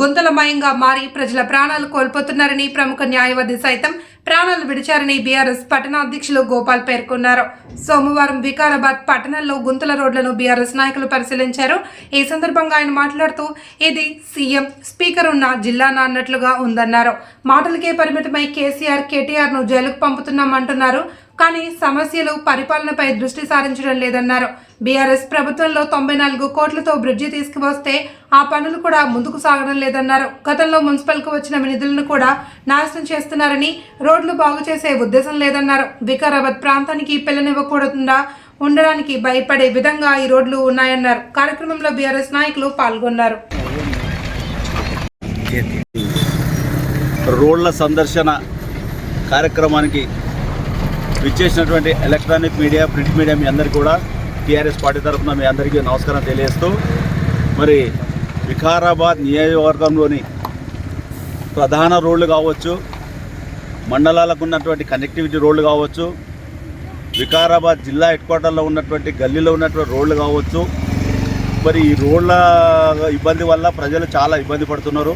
గుంతలమయంగా మారి ప్రజల ప్రాణాలు కోల్పోతున్నారని ప్రముఖ న్యాయవాది సైతం ప్రాణాలు విడిచారని బీఆర్ఎస్ పట్టణాధ్యక్షులు గోపాల్ పేర్కొన్నారు. సోమవారం వికారాబాద్ పట్టణంలో గుంతల రోడ్లను బీఆర్ఎస్ నాయకులు పరిశీలించారు. ఈ సందర్భంగా ఆయన మాట్లాడుతూ ఇది సీఎం స్పీకర్ ఉన్న జిల్లానా అన్నట్లుగా ఉందన్నారు. మాటలకే పరిమితమై కేసీఆర్ కేటీఆర్ను జైలుకు పంపుతున్నామంటున్నారు. కానీ సమస్యలు పరిపాలనపై దృష్టి సారించడం లేదన్నారు. బీఆర్ఎస్ ప్రభుత్వంలో తొంభై నాలుగు కోట్లతో బ్రిడ్జి తీసుకువస్తే ఆ పనులు కూడా ముందుకు సాగడం లేదన్నారు. గతంలో మున్సిపల్కు వచ్చిన నిధులను కూడా నాశనం చేస్తున్నారని రోడ్లు బాగు చేసే ఉద్దేశం లేదన్నారు. వికారాబాద్ ప్రాంతానికి పిల్లనివ్వకూడకుండా ఉండడానికి భయపడే విధంగా ఈ రోడ్లు ఉన్నాయన్నారు. కార్యక్రమంలో బీఆర్ఎస్ నాయకులు పాల్గొన్నారు. రోడ్ల సందర్శన కార్యక్రమానికి విచ్చేసినటువంటి ఎలక్ట్రానిక్ మీడియా ప్రింట్ మీడియా మీ అందరికీ కూడా టీఆర్ఎస్ పార్టీ తరఫున మీ అందరికీ నమస్కారం తెలియజేస్తూ మరి వికారాబాద్ నియోజకవర్గంలోని ప్రధాన రోడ్లు కావచ్చు మండలాలకు ఉన్నటువంటి కనెక్టివిటీ రోడ్లు కావచ్చు వికారాబాద్ జిల్లా హెడ్ క్వార్టర్లో ఉన్నటువంటి గల్లీలో ఉన్నటువంటి రోడ్లు కావచ్చు మరి ఈ రోడ్ల ఇబ్బంది వల్ల ప్రజలు చాలా ఇబ్బంది పడుతున్నారు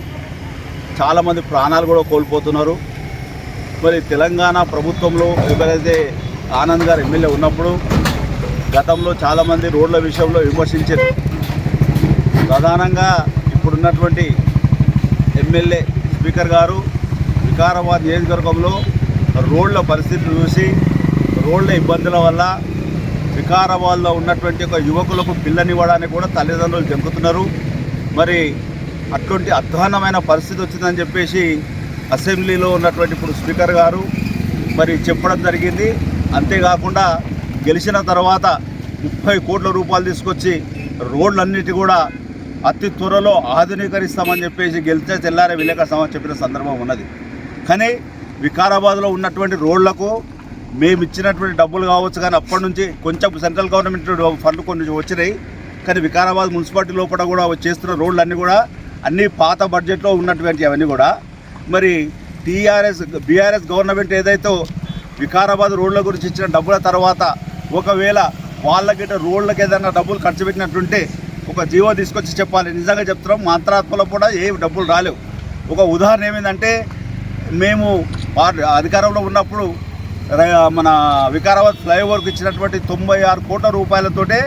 చాలామంది ప్రాణాలు కూడా కోల్పోతున్నారు. మరి తెలంగాణ ప్రభుత్వంలో ఎవరైతే ఆనంద్ గారు ఎమ్మెల్యే ఉన్నప్పుడు గతంలో చాలామంది రోడ్ల విషయంలో విమర్శించారు. ప్రధానంగా ఇప్పుడున్నటువంటి ఎమ్మెల్యే స్పీకర్ గారు వికారాబాద్ నియోజకవర్గంలో రోడ్ల పరిస్థితి చూసి రోడ్ల ఇబ్బందుల వల్ల వికారాబాద్లో ఉన్నటువంటి ఒక యువకులకు పిల్లనివ్వడానికి కూడా తల్లిదండ్రులు జంకుతున్నారు. మరి అటువంటి అధ్వానమైన పరిస్థితి వచ్చిందని చెప్పేసి అసెంబ్లీలో ఉన్నటువంటి ఇప్పుడు స్పీకర్ గారు మరి చెప్పడం జరిగింది. అంతేకాకుండా గెలిచిన తర్వాత ముప్పై కోట్ల రూపాయలు తీసుకొచ్చి రోడ్లన్నిటి కూడా అతి త్వరలో ఆధునీకరిస్తామని చెప్పేసి గెలిచే తెల్లారే విలేకరుస్తామని చెప్పిన సందర్భం ఉన్నది. కానీ వికారాబాద్లో ఉన్నటువంటి రోడ్లకు మేము ఇచ్చినటువంటి డబ్బులు కావచ్చు కానీ అప్పటి నుంచి కొంచెం సెంట్రల్ గవర్నమెంట్ ఫండ్ కొన్ని వచ్చినాయి. కానీ వికారాబాద్ మున్సిపాలిటీ లోపల కూడా చేస్తున్న రోడ్లన్నీ కూడా అన్నీ పాత బడ్జెట్లో ఉన్నటువంటి అవన్నీ కూడా మరి టీఆర్ఎస్ బీఆర్ఎస్ గవర్నమెంట్ ఏదైతే వికారాబాద్ రోడ్ల గురించి ఇచ్చిన డబ్బుల తర్వాత ఒకవేళ వాళ్ళకి రోడ్లకి ఏదైనా డబ్బులు ఖర్చు పెట్టినట్టుంటే ఒక జీవో తీసుకొచ్చి చెప్పాలి. నిజంగా చెప్తున్నాం మంత్రాత్మలో కూడా ఏ డబ్బులు రాలేవు. ఒక ఉదాహరణ ఏమైందంటే మేము అధికారంలో ఉన్నప్పుడు మన వికారాబాద్ ఫ్లైఓవర్కి ఇచ్చినటువంటి తొంభై ఆరు కోట్ల రూపాయలతోటే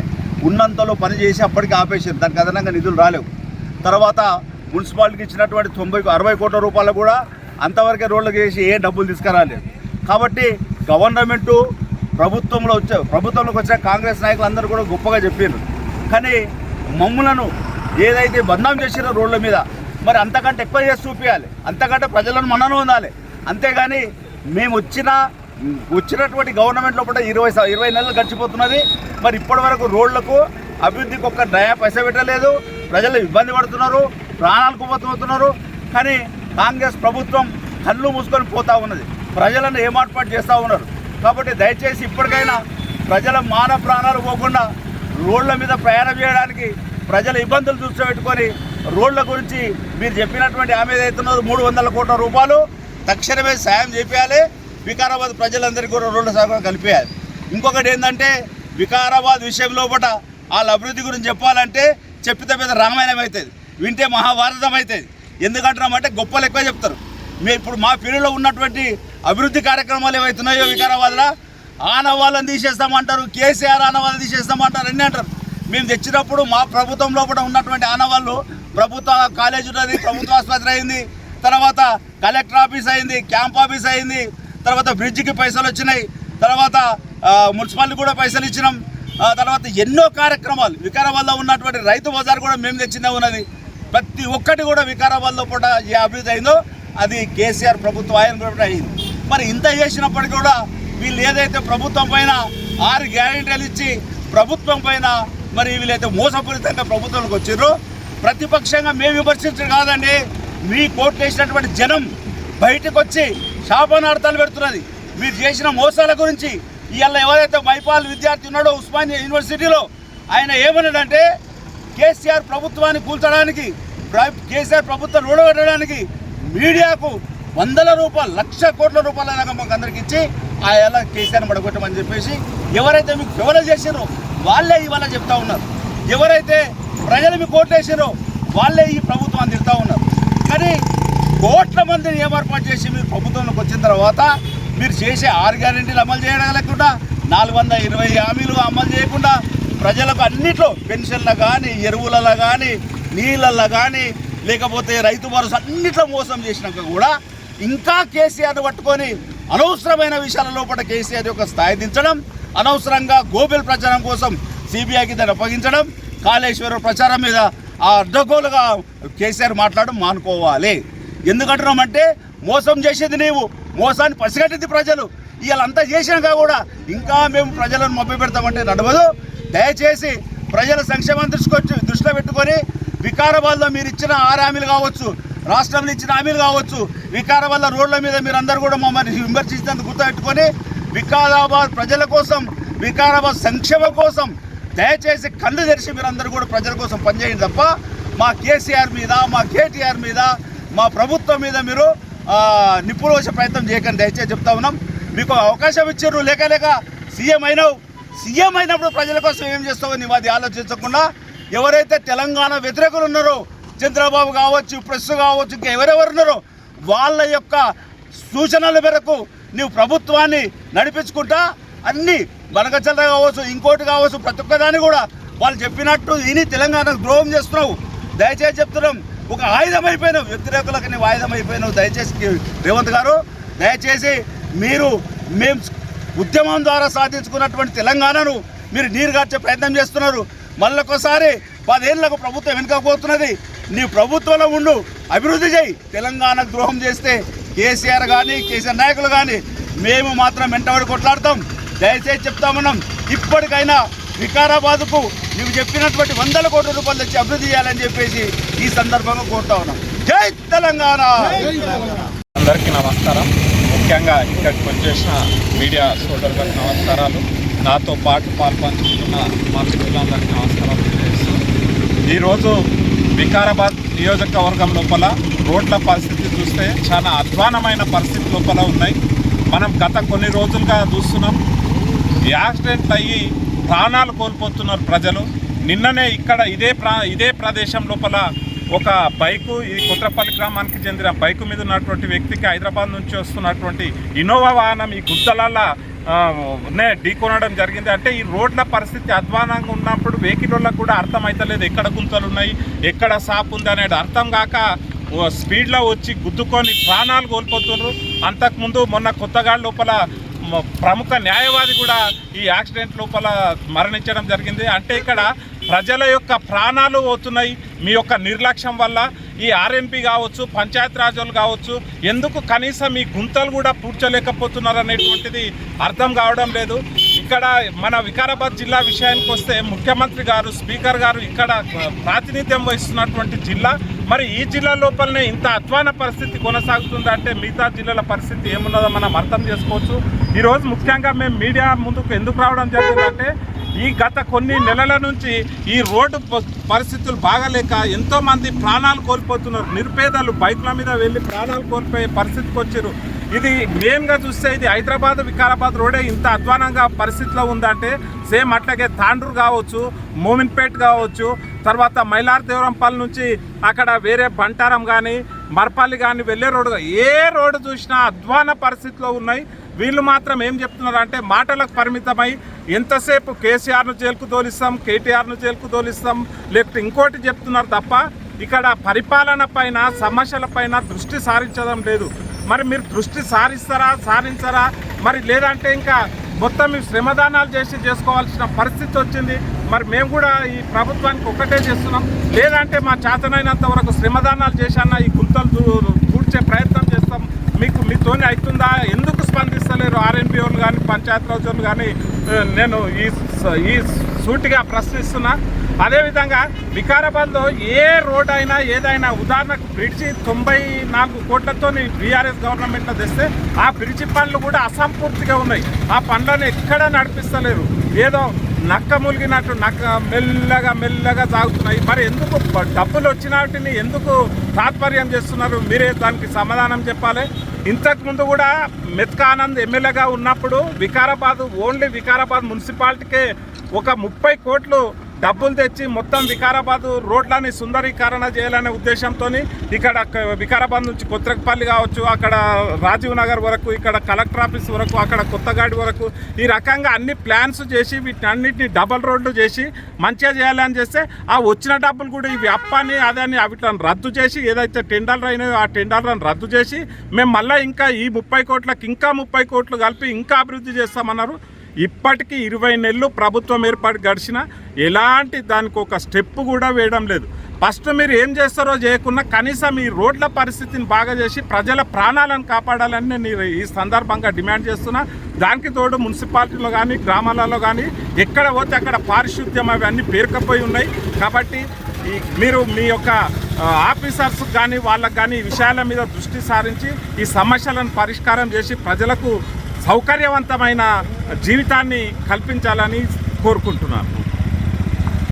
ఉన్నంతలో పనిచేసి అప్పటికి ఆపేసారు దానికి అదనంగా నిధులు రాలేవు. తర్వాత మున్సిపాలిటీకి ఇచ్చినటువంటి తొంభై అరవై కోట్ల రూపాయలు కూడా అంతవరకే రోడ్లకు వేసి ఏ డబ్బులు తీసుకురాలేదు. కాబట్టి గవర్నమెంటు ప్రభుత్వంలో వచ్చే ప్రభుత్వంలోకి వచ్చిన కాంగ్రెస్ నాయకులు అందరూ కూడా గొప్పగా చెప్పారు కానీ మమ్ములను ఏదైతే బంధం చేసిరో రోడ్ల మీద మరి అంతకంటే ఎక్కువ చేసి చూపించాలి అంతకంటే ప్రజలను మనను ఉండాలి. అంతేగాని మేము వచ్చిన వచ్చినటువంటి గవర్నమెంట్ లోపల ఇరవై ఇరవై నెలలు గడిచిపోతున్నది. మరి ఇప్పటి వరకు రోడ్లకు అభివృద్ధికి ఒక్క డయా పైస పెట్టలేదు. ప్రజలు ఇబ్బంది పడుతున్నారు. ప్రాణాలకు పోతున్నారు కానీ కాంగ్రెస్ ప్రభుత్వం కళ్ళు మూసుకొని పోతూ ఉన్నది. ప్రజలను ఏమార్పాటు చేస్తూ ఉన్నారు. కాబట్టి దయచేసి ఇప్పటికైనా ప్రజల మాన ప్రాణాలు పోకుండా రోడ్ల మీద ప్రయాణం చేయడానికి ప్రజల ఇబ్బందులు దృష్టి పెట్టుకొని రోడ్ల గురించి మీరు చెప్పినటువంటి హామీ ఏదైతున్నదో మూడు వందల కోట్ల రూపాయలు తక్షణమే సాయం చేపించాలి వికారాబాద్ ప్రజలందరికీ కూడా రోడ్ల సౌకర్యం కలిపేయాలి. ఇంకొకటి ఏంటంటే వికారాబాద్ విషయం లోపల వాళ్ళ అభివృద్ధి గురించి చెప్పాలంటే చెప్పితే పెద్ద రామాయణం అవుతుంది. వింటే మహాభారతం అవుతుంది ఎందుకంటున్నామంటే గొప్పలు ఎక్కువ చెప్తారు. మేము ఇప్పుడు మా పీరియడ్లో ఉన్నటువంటి అభివృద్ధి కార్యక్రమాలు ఏవైతున్నాయో వికారాబాద్లో ఆనవాళ్ళని తీసేస్తామంటారు కేసీఆర్ ఆనవాళ్ళని తీసేస్తామంటారు అన్నీ అంటారు. మేము తెచ్చినప్పుడు మా ప్రభుత్వం లోపల ఉన్నటువంటి ఆనవాళ్ళు ప్రభుత్వ కాలేజ్ ఉన్నది ప్రభుత్వ ఆసుపత్రి అయింది తర్వాత కలెక్టర్ ఆఫీస్ అయింది క్యాంప్ ఆఫీస్ అయింది తర్వాత బ్రిడ్జికి పైసలు వచ్చినాయి తర్వాత మున్సిపాలిటీ కూడా పైసలు ఇచ్చినాం తర్వాత ఎన్నో కార్యక్రమాలు. వికారాబాద్లో ఉన్నటువంటి రైతు బజార్ కూడా మేము తెచ్చిందే ఉన్నది. ప్రతి ఒక్కటి కూడా వికారాబాద్లో కూడా ఏ అభివృద్ధి అయిందో అది కేసీఆర్ ప్రభుత్వం ఆయన కూడా అయింది. మరి ఇంత చేసినప్పటికీ కూడా వీళ్ళు ఏదైతే ప్రభుత్వం పైన ఆరు గ్యారెంటీలు ఇచ్చి ప్రభుత్వం పైన మరి వీళ్ళైతే మోసపూరితంగా ప్రభుత్వంలోకి వచ్చారు ప్రతిపక్షంగా మేము విమర్శించడం కాదండి. మీ కోర్టు వేసినటువంటి జనం బయటకు వచ్చి శాపనార్థాలు పెడుతున్నది. మీరు చేసిన మోసాల గురించి ఇవాళ ఎవరైతే మైపాల్ విద్యార్థి ఉన్నాడో ఉస్మానియా యూనివర్సిటీలో ఆయన ఏమన్నాడంటే కేసీఆర్ ప్రభుత్వాన్ని కూల్చడానికి కేసీఆర్ ప్రభుత్వం ఓడగొట్టడానికి మీడియాకు వందల రూపాయలు లక్ష కోట్ల రూపాయల దాకా మాకు అందరికి ఇచ్చి ఆ ఎలా కేసీఆర్ పడగొట్టమని చెప్పేసి ఎవరైతే మీకు ఫేవర్ చేసారో వాళ్ళే ఇవాళ చెప్తా ఉన్నారు. ఎవరైతే ప్రజలు మీకు ఓట్లేసారో వాళ్ళే ఈ ప్రభుత్వాన్ని తిడతా ఉన్నారు. కానీ కోట్ల మందిని ఏర్పాటు చేసి మీరు ప్రభుత్వంలోకి వచ్చిన తర్వాత మీరు చేసే ఆరు గ్యారెంటీలు అమలు చేయడం లేకుండా నాలుగు వందల ఇరవై హామీలు అమలు చేయకుండా ప్రజలకు అన్నిట్లో పెన్షన్ల కానీ ఎరువులలో కానీ నీళ్ళల్లో కానీ లేకపోతే రైతు భరోసా అన్నిట్లో మోసం చేసినాక కూడా ఇంకా కేసీఆర్ని పట్టుకొని అనవసరమైన విషయాల లోపల కేసీఆర్ యొక్క స్థాయి దించడం అనవసరంగా గోబెల్ ప్రచారం కోసం సిబిఐకి దాన్ని అప్పగించడం కాళేశ్వరం ప్రచారం మీద ఆ అడ్డగోలుగా కేసీఆర్ మాట్లాడడం మానుకోవాలి. ఎందుకంటున్నామంటే మోసం చేసేది నీవు మోసాన్ని పసిగట్టింది ప్రజలు. ఇవాళ అంతా చేసినాక కూడా ఇంకా మేము ప్రజలను మభ్య పెడతామంటే నడవదు. దయచేసి ప్రజల సంక్షేమం దృష్టి దృష్టిలో పెట్టుకొని వికారాబాద్లో మీరు ఇచ్చిన ఆరు హామీలు కావచ్చు రాష్ట్రంలో ఇచ్చిన హామీలు కావచ్చు వికారాబాద్లో రోడ్ల మీద మీరందరూ కూడా మమ్మల్ని విమర్శించినందుకు గుర్తుపెట్టుకొని వికారాబాద్ ప్రజల కోసం వికారాబాద్ సంక్షేమం కోసం దయచేసి కళ్ళు తెరిచి మీరందరూ కూడా ప్రజల కోసం పనిచేయండి తప్ప మా కేసీఆర్ మీద మా కేటీఆర్ మీద మా ప్రభుత్వం మీద మీరు నిప్పులు వచ్చే ప్రయత్నం చేయకండి. దయచేసి చెప్తా ఉన్నాం. మీకు అవకాశం ఇచ్చారు లేక లేక సీఎం అయినావు. సీఎం అయినప్పుడు ప్రజల కోసం ఏం చేస్తావో నీవు అది ఆలోచించకుండా ఎవరైతే తెలంగాణ వ్యతిరేకులు ఉన్నారో చంద్రబాబు కావచ్చు ప్రెస్ కావచ్చు ఇంకా ఎవరెవరు ఉన్నారో వాళ్ళ యొక్క సూచనల మేరకు నీవు ప్రభుత్వాన్ని నడిపించుకుంటా అన్ని బనకచల్ల కావచ్చు ఇంకోటి కావచ్చు ప్రతి ఒక్కదాన్ని కూడా వాళ్ళు చెప్పినట్టు విని తెలంగాణకు ద్రోహం చేస్తున్నావు. దయచేసి చెప్తున్నాం ఒక ఆయుధం అయిపోయినావు. వ్యతిరేకులకు నీవు ఆయుధం అయిపోయినావు. దయచేసి రేవంత్ గారు దయచేసి మీరు మేము ఉద్యమం ద్వారా సాధించుకున్నటువంటి తెలంగాణను మీరు నీరు గార్చే ప్రయత్నం చేస్తున్నారు. మళ్ళొకసారి పదేళ్ళకు ప్రభుత్వం వెనుకపోతున్నది నీ ప్రభుత్వంలో ఉండు అభివృద్ధి చేయి. తెలంగాణకు ద్రోహం చేస్తే కేసీఆర్ కానీ కేసీఆర్ నాయకులు కానీ మేము మాత్రం వెంటబడి కొట్లాడతాం. దయచేసి చెప్తామన్నాం ఇప్పటికైనా వికారాబాద్కు నువ్వు చెప్పినటువంటి వందల కోట్ల రూపాయలు తెచ్చి అభివృద్ధి చేయాలని చెప్పేసి ఈ సందర్భంగా కోరుతా ఉన్నాం. జై తెలంగాణ! అందరికీ నమస్కారం. ముఖ్యంగా ఇక్కడికి వచ్చేసిన మీడియా సోదరులకు నమస్కారాలు. నాతో పాటు పాల్పంచుకున్న మా మిత్రులందరికీ నమస్కారాలు తెలియజేస్తూ ఈరోజు వికారాబాద్ నియోజకవర్గం లోపల రోడ్ల పరిస్థితి చూస్తే చాలా అధ్వానమైన పరిస్థితి లోపల ఉన్నాయి. మనం గత కొన్ని రోజులుగా చూస్తున్నాం. యాక్సిడెంట్లు అయ్యి ప్రాణాలు కోల్పోతున్నారు ప్రజలు. నిన్ననే ఇక్కడ ఇదే ప్రా ఇదే ప్రదేశం లోపల ఒక బైకు ఇది కుట్రపల్లి గ్రామానికి చెందిన బైకు మీద ఉన్నటువంటి వ్యక్తికి హైదరాబాద్ నుంచి వస్తున్నటువంటి ఇన్నోవా వాహనం ఈ గుద్దలాల ఢీకొనడం జరిగింది. అంటే ఈ రోడ్ల పరిస్థితి అధ్వానంగా ఉన్నప్పుడు వెహికల్లకు కూడా కూడా అర్థమవుతలేదు ఎక్కడ గుంతలు ఉన్నాయి ఎక్కడ సాప్ ఉంది అనేది అర్థం కాక ఓ స్పీడ్లో వచ్చి గుద్దుకొని ప్రాణాలు కోల్పోతున్నారు. అంతకుముందు మొన్న కొత్తగా లోపల ప్రముఖ న్యాయవాది కూడా ఈ యాక్సిడెంట్ లోపల మరణించడం జరిగింది. అంటే ఇక్కడ ప్రజల యొక్క ప్రాణాలు పోతున్నాయి. మీ యొక్క నిర్లక్ష్యం వల్ల ఈ ఆర్ఎంపీ కావచ్చు పంచాయత్ రాజులు కావచ్చు ఎందుకు కనీసం ఈ గుంతలు కూడా పూడ్చలేకపోతున్నారు అనేటువంటిది అర్థం కావడం లేదు. ఇక్కడ మన వికారాబాద్ జిల్లా విషయానికి వస్తే ముఖ్యమంత్రి గారు స్పీకర్ గారు ఇక్కడ ప్రాతినిధ్యం వహిస్తున్నటువంటి జిల్లా. మరి ఈ జిల్లా లోపలనే ఇంత అధ్వాన పరిస్థితి కొనసాగుతుందంటే మిగతా జిల్లాల పరిస్థితి ఏమున్నదో మనం అర్థం చేసుకోవచ్చు. ఈరోజు ముఖ్యంగా మేము మీడియా ముందుకు ఎందుకు రావడం జరిగిందంటే ఈ గత కొన్ని నెలల నుంచి ఈ రోడ్డు పరిస్థితులు బాగాలేక ఎంతోమంది ప్రాణాలు కోల్పోతున్నారు. నిరుపేదలు బైక్ల మీద వెళ్ళి ప్రాణాలు కోల్పోయే పరిస్థితికి వచ్చారు. ఇది మెయిన్గా చూస్తే ఇది హైదరాబాద్ వికారాబాద్ రోడే ఇంత అధ్వానంగా పరిస్థితిలో ఉందంటే సేమ్ అట్లాగే తాండ్రూరు కావచ్చు మోమిన్పేట్ కావచ్చు తర్వాత మైలార్దేవరంపల్లి నుంచి అక్కడ వేరే బంటారం కానీ మరపల్లి కానీ వెళ్ళే రోడ్డు ఏ రోడ్డు చూసినా అధ్వాన పరిస్థితిలో ఉన్నాయి. వీళ్ళు మాత్రం ఏం చెప్తున్నారు అంటే మాటలకు పరిమితమై ఎంతసేపు కేసీఆర్ను జైలుకు తోలిస్తాం కేటీఆర్ను జైలుకు తోలిస్తాం లేకపోతే ఇంకోటి చెప్తున్నారు తప్ప ఇక్కడ పరిపాలన పైన సమస్యల పైన దృష్టి సారించడం లేదు. మరి మీరు దృష్టి సారిస్తారా సారించరా? మరి లేదంటే ఇంకా మొత్తం మీ శ్రమదానాలు చేసి చేసుకోవాల్సిన పరిస్థితి వచ్చింది. మరి మేము కూడా ఈ ప్రభుత్వానికి ఒక్కటే చేస్తున్నాం. లేదంటే మా చేతనైనంత వరకు శ్రమదానాలు చేశాన్న ఈ గుంతలు దూ- పూడ్చే ప్రయత్నం చేస్తాం. మీకు మీతోనే అవుతుందా? ఎందుకు స్పందిస్తలేరు ఆర్ఎన్పి కానీ పంచాయత్ రాజ్ కానీ నేను ఈ ఈ సూటిగా ప్రశ్నిస్తున్నా. అదేవిధంగా వికారాబాద్లో ఏ రోడ్ అయినా ఏదైనా ఉదాహరణకు బ్రిడ్జి తొంభై నాలుగు కోట్లతో బీఆర్ఎస్ గవర్నమెంట్లో తెస్తే ఆ బ్రిడ్జి పనులు కూడా అసంపూర్తిగా ఉన్నాయి. ఆ పనులను ఎక్కడా నడిపిస్తలేరు. ఏదో నక్క ములిగినట్టు నక్క మెల్లగా మెల్లగా సాగుతున్నాయి. మరి ఎందుకు డబ్బులు వచ్చిన వాటిని ఎందుకు తాత్పర్యం చేస్తున్నారు. మీరే దానికి సమాధానం చెప్పాలి. ఇంతకు ముందు కూడా మెత్కా ఆనంద్ ఎమ్మెల్యేగా ఉన్నప్పుడు వికారాబాద్ ఓన్లీ వికారాబాద్ మున్సిపాలిటీకే ఒక ముప్పై కోట్లు డబ్బులు తెచ్చి మొత్తం వికారాబాద్ రోడ్లని సుందరీకరణ చేయాలనే ఉద్దేశంతో ఇక్కడ వికారాబాద్ నుంచి కొత్తపల్లి కావచ్చు అక్కడ రాజీవ్ నగర్ వరకు ఇక్కడ కలెక్టర్ ఆఫీస్ వరకు అక్కడ కొత్తగాడి వరకు ఈ రకంగా అన్ని ప్లాన్స్ చేసి వీటన్నిటిని డబల్ రోడ్లు చేసి మంచిగా చేయాలని చేస్తే ఆ వచ్చిన డబ్బులు కూడా ఇవి అప్పని అదని వీటిని రద్దు చేసి ఏదైతే టెండర్లు అయినాయో ఆ టెండర్లను రద్దు చేసి మేము మళ్ళీ ఇంకా ఈ ముప్పై కోట్లకు ఇంకా ముప్పై కోట్లు కలిపి ఇంకా అభివృద్ధి చేస్తామన్నారు. ఇప్పటికీ ఇరవై నెలలు ప్రభుత్వం ఏర్పాటు గడిచిన ఎలాంటి దానికి ఒక స్టెప్ కూడా వేయడం లేదు. ఫస్ట్ మీరు ఏం చేస్తారో చేయకుండా కనీసం ఈ రోడ్ల పరిస్థితిని బాగా చేసి ప్రజల ప్రాణాలను కాపాడాలని నేను ఈ సందర్భంగా డిమాండ్ చేస్తున్నా. దానికి తోడు మున్సిపాలిటీలో కానీ గ్రామాలలో కానీ ఎక్కడ పోతే అక్కడ పారిశుద్ధ్యం అవన్నీ పేరుకపోయి ఉన్నాయి. కాబట్టి మీరు మీ యొక్క ఆఫీసర్స్ కానీ వాళ్ళకు కానీ ఈ విషయాల మీద దృష్టి సారించి ఈ సమస్యలను పరిష్కారం చేసి ప్రజలకు సౌకర్యవంతమైన జీవితాన్ని కల్పించాలని కోరుకుంటున్నాను.